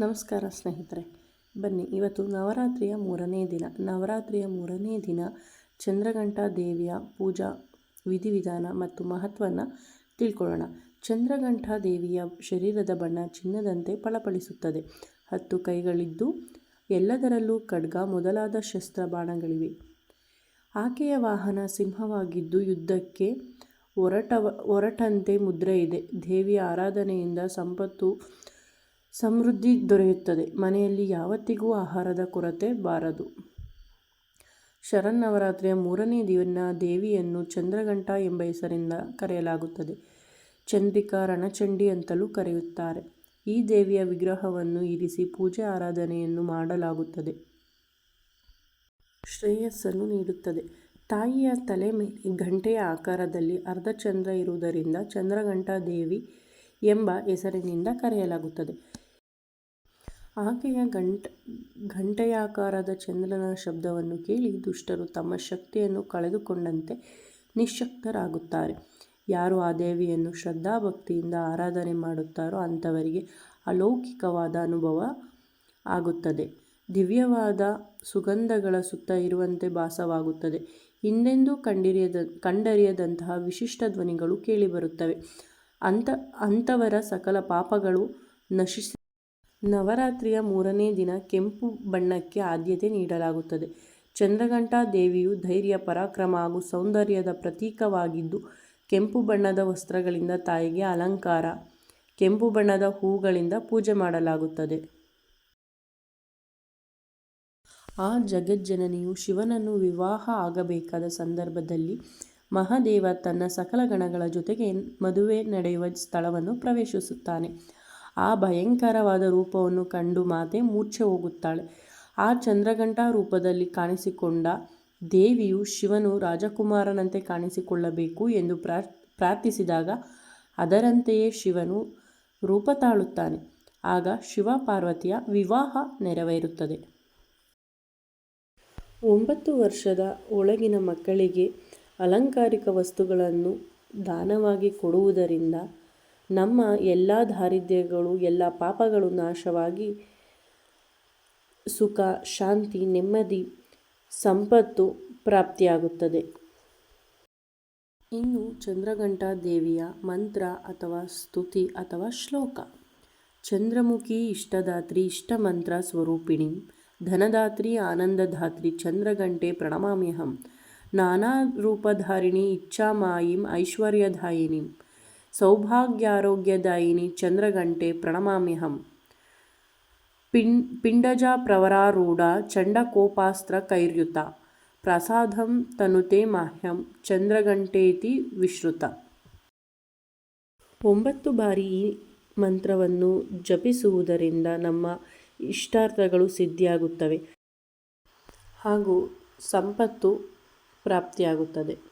ನಮಸ್ಕಾರ ಸ್ನೇಹಿತರೆ. ಬನ್ನಿ, ಇವತ್ತು ನವರಾತ್ರಿಯ ಮೂರನೇ ದಿನ. ನವರಾತ್ರಿಯ ಮೂರನೇ ದಿನ ಚಂದ್ರಘಂಟಾ ದೇವಿಯ ಪೂಜಾ ವಿಧಿವಿಧಾನ ಮತ್ತು ಮಹತ್ವವನ್ನು ತಿಳ್ಕೊಳ್ಳೋಣ. ಚಂದ್ರಘಂಟಾ ದೇವಿಯ ಶರೀರದ ಬಣ್ಣ ಚಿನ್ನದಂತೆ ಫಳಫಳಿಸುತ್ತದೆ ಹತ್ತು ಕೈಗಳಿದ್ದು ಎಲ್ಲದರಲ್ಲೂ ಖಡ್ಗ ಮೊದಲಾದ ಶಸ್ತ್ರ ಬಾಣಗಳಿವೆ. ಆಕೆಯ ವಾಹನ ಸಿಂಹವಾಗಿದ್ದು ಯುದ್ಧಕ್ಕೆ ಒರಟವ, ಒರಟಂತೆ ಮುದ್ರೆ ಇದೆ. ದೇವಿಯ ಆರಾಧನೆಯಿಂದ ಸಂಪತ್ತು ಸಮೃದ್ಧಿ ದೊರೆಯುತ್ತದೆ. ಮನೆಯಲ್ಲಿ ಯಾವತ್ತಿಗೂ ಆಹಾರದ ಕೊರತೆ ಬಾರದು. ಶರನ್ನವರಾತ್ರಿಯ ಮೂರನೇ ದಿನ ದೇವಿಯನ್ನು ಚಂದ್ರಘಂಟ ಎಂಬ ಹೆಸರಿಂದ ಕರೆಯಲಾಗುತ್ತದೆ. ಚಂದ್ರಿಕಾ ರಣಚಂಡಿ ಅಂತಲೂ ಕರೆಯುತ್ತಾರೆ. ಈ ದೇವಿಯ ವಿಗ್ರಹವನ್ನು ಇರಿಸಿ ಪೂಜೆ ಆರಾಧನೆಯನ್ನು ಮಾಡಲಾಗುತ್ತದೆ. ಶ್ರೇಯಸ್ಸನ್ನು ನೀಡುತ್ತದೆ. ತಾಯಿಯ ತಲೆ ಮೇಲೆ ಗಂಟೆಯ ಆಕಾರದಲ್ಲಿ ಅರ್ಧಚಂದ್ರ ಇರುವುದರಿಂದ ಚಂದ್ರಘಂಟಾ ದೇವಿ ಎಂಬ ಹೆಸರಿನಿಂದ ಕರೆಯಲಾಗುತ್ತದೆ. ಆಕೆಯ ಗಂಟ, ಘಂಟೆಯಾಕಾರದ ಚಂದ್ರನ ಶಬ್ದವನ್ನು ಕೇಳಿ ದುಷ್ಟರು ತಮ್ಮ ಶಕ್ತಿಯನ್ನು ಕಳೆದುಕೊಂಡಂತೆ ನಿಶ್ಶಕ್ತರಾಗುತ್ತಾರೆ ಯಾರು ಆ ದೇವಿಯನ್ನು ಶ್ರದ್ಧಾಭಕ್ತಿಯಿಂದ ಆರಾಧನೆ ಮಾಡುತ್ತಾರೋ ಅಂಥವರಿಗೆ ಅಲೌಕಿಕವಾದ ಅನುಭವ ಆಗುತ್ತದೆ. ದಿವ್ಯವಾದ ಸುಗಂಧಗಳ ಸುತ್ತ ಇರುವಂತೆ ಭಾಸವಾಗುತ್ತದೆ. ಹಿಂದೆಂದೂ ಕಂಡಿರಿಯದ, ಕಂಡರಿಯದಂತಹ ವಿಶಿಷ್ಟ ಧ್ವನಿಗಳು ಕೇಳಿಬರುತ್ತವೆ. ಅಂಥ ಅಂಥವರ ಸಕಲ ಪಾಪಗಳು ನಶಿಸಿ ನವರಾತ್ರಿಯ ಮೂರನೇ ದಿನ ಕೆಂಪು ಬಣ್ಣಕ್ಕೆ ಆದ್ಯತೆ ನೀಡಲಾಗುತ್ತದೆ. ಚಂದ್ರಘಂಟಾ ದೇವಿಯು ಧೈರ್ಯ, ಪರಾಕ್ರಮ ಹಾಗೂ ಸೌಂದರ್ಯದ ಪ್ರತೀಕವಾಗಿದ್ದು, ಕೆಂಪು ಬಣ್ಣದ ವಸ್ತ್ರಗಳಿಂದ ತಾಯಿಗೆ ಅಲಂಕಾರ, ಕೆಂಪು ಬಣ್ಣದ ಹೂಗಳಿಂದ ಪೂಜೆ ಮಾಡಲಾಗುತ್ತದೆ. ಆ ಜಗಜ್ಜನನಿಯು ಶಿವನನ್ನು ವಿವಾಹ ಆಗಬೇಕಾದ ಸಂದರ್ಭದಲ್ಲಿ ಮಹಾದೇವ ತನ್ನ ಸಕಲ ಗಣಗಳ ಜೊತೆಗೆ ಮದುವೆ ನಡೆಯುವ ಸ್ಥಳವನ್ನು ಪ್ರವೇಶಿಸುತ್ತಾನೆ. ಆ ಭಯಂಕರವಾದ ರೂಪವನ್ನು ಕಂಡು ಮಾತೆ ಮೂರ್ಛೆ ಹೋಗುತ್ತಾಳೆ. ಆ ಚಂದ್ರಘಂಟಾ ರೂಪದಲ್ಲಿ ಕಾಣಿಸಿಕೊಂಡ ದೇವಿಯು ಶಿವನು ರಾಜಕುಮಾರನಂತೆ ಕಾಣಿಸಿಕೊಳ್ಳಬೇಕು ಎಂದು ಪ್ರಾರ್ಥಿಸಿದಾಗ ಅದರಂತೆಯೇ ಶಿವನು ರೂಪ ತಾಳುತ್ತಾನೆ. ಆಗ ಶಿವ ಪಾರ್ವತಿಯ ವಿವಾಹ ನೆರವೇರುತ್ತದೆ. ಒಂಬತ್ತು ವರ್ಷದ ಒಳಗಿನ ಮಕ್ಕಳಿಗೆ ಅಲಂಕಾರಿಕ ವಸ್ತುಗಳನ್ನು ದಾನವಾಗಿ ಕೊಡುವುದರಿಂದ ನಮ್ಮ ಎಲ್ಲ ದಾರಿದ್ರ್ಯಗಳು, ಎಲ್ಲ ಪಾಪಗಳು ನಾಶವಾಗಿ ಸುಖ, ಶಾಂತಿ, ನೆಮ್ಮದಿ, ಸಂಪತ್ತು ಪ್ರಾಪ್ತಿಯಾಗುತ್ತದೆ. ಇನ್ನು ಚಂದ್ರಘಂಟಾ ದೇವಿಯ ಮಂತ್ರ ಅಥವಾ ಸ್ತುತಿ ಅಥವಾ ಶ್ಲೋಕ. ಚಂದ್ರಮುಖಿ ಇಷ್ಟದಾತ್ರಿ ಇಷ್ಟಮಂತ್ರ ಸ್ವರೂಪಿಣಿ, ಧನದಾತ್ರಿ ಆನಂದದಾತ್ರಿ ಚಂದ್ರಘಂಟೆ ಪ್ರಣಮಾಮ್ಯಹಂ, ನಾನಾ ರೂಪಧಾರಿಣಿ ಇಚ್ಛಾಮಾಯಿಂ ಐಶ್ವರ್ಯದಾಯಿನಿ ಸೌಭಾಗ್ಯಾರೋಗ್ಯದಾಯಿನಿ ಚಂದ್ರಘಂಟೆ ಪ್ರಣಮಾಮ್ಯಹಂ. ಪಿಂ ಚಂಡಕೋಪಾಸ್ತ್ರ ಕೈರ್ಯುತ. ಪ್ರಸಾದಂ ತನುತೆ ಮಾಹ್ಯಂ ಚಂದ್ರಗಂಟೇತಿ ವಿಶ್ರುತ. ಒಂಬತ್ತು ಬಾರಿ ಈ ಮಂತ್ರವನ್ನು ಜಪಿಸುವುದರಿಂದ ನಮ್ಮ ಇಷ್ಟಾರ್ಥಗಳು ಸಿದ್ಧಿಯಾಗುತ್ತವೆ ಹಾಗೂ ಸಂಪತ್ತು ಪ್ರಾಪ್ತಿಯಾಗುತ್ತದೆ.